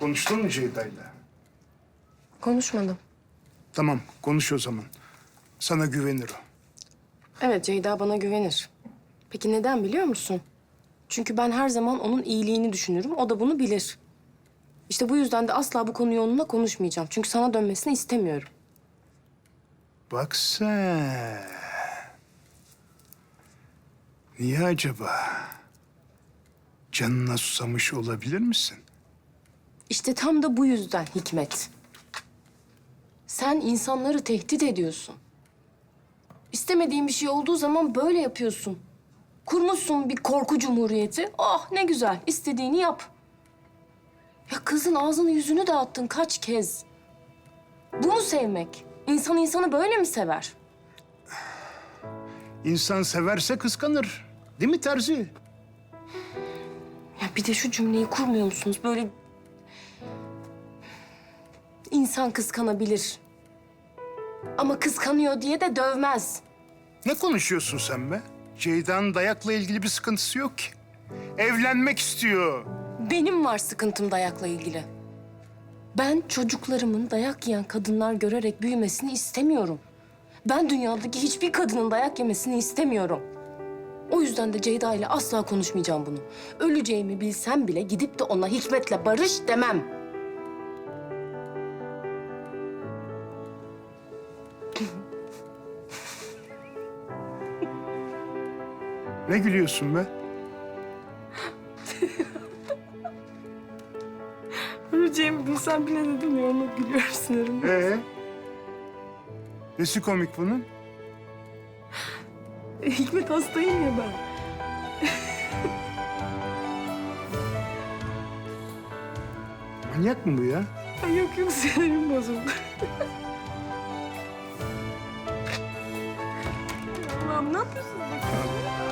Konuştun mu Ceyda'yla? Konuşmadım. Tamam, konuş o zaman. Sana güvenir o. Evet Ceyda bana güvenir. Peki neden biliyor musun? Çünkü ben her zaman onun iyiliğini düşünürüm. O da bunu bilir. İşte bu yüzden de asla bu konuyu onunla konuşmayacağım. Çünkü sana dönmesini istemiyorum. Bak sen. Niye acaba? Canına susamış olabilir misin? İşte tam da bu yüzden Hikmet. Sen insanları tehdit ediyorsun. İstemediğin bir şey olduğu zaman böyle yapıyorsun. Kurmuşsun bir korku cumhuriyeti. Oh ne güzel, istediğini yap. Ya kızın ağzını yüzünü dağıttın kaç kez. Bu mu sevmek? İnsan insanı böyle mi sever? İnsan severse kıskanır. Değil mi Terzi? Ya bir de şu cümleyi kurmuyor musunuz? Böyle... İnsan kıskanabilir. Ama kıskanıyor diye de dövmez. Ne konuşuyorsun sen be? Ceyda'nın dayakla ilgili bir sıkıntısı yok ki. Evlenmek istiyor. Benim var sıkıntım dayakla ilgili. Ben çocuklarımın dayak yiyen kadınlar görerek büyümesini istemiyorum. Ben dünyadaki hiçbir kadının dayak yemesini istemiyorum. O yüzden de Ceyda ile asla konuşmayacağım bunu. Öleceğimi bilsem bile gidip de ona Hikmet'le barış demem. Ne gülüyorsun be? Öleceğimi bilsem bile dedim ya ona gülüyorum sinirim. Ee? Nesi komik bunun? Hikmet hastayım ya ben. Manyak mı bu ya? Ay yok yok sinirim bozuldu. Allah'ım ne yapıyorsun?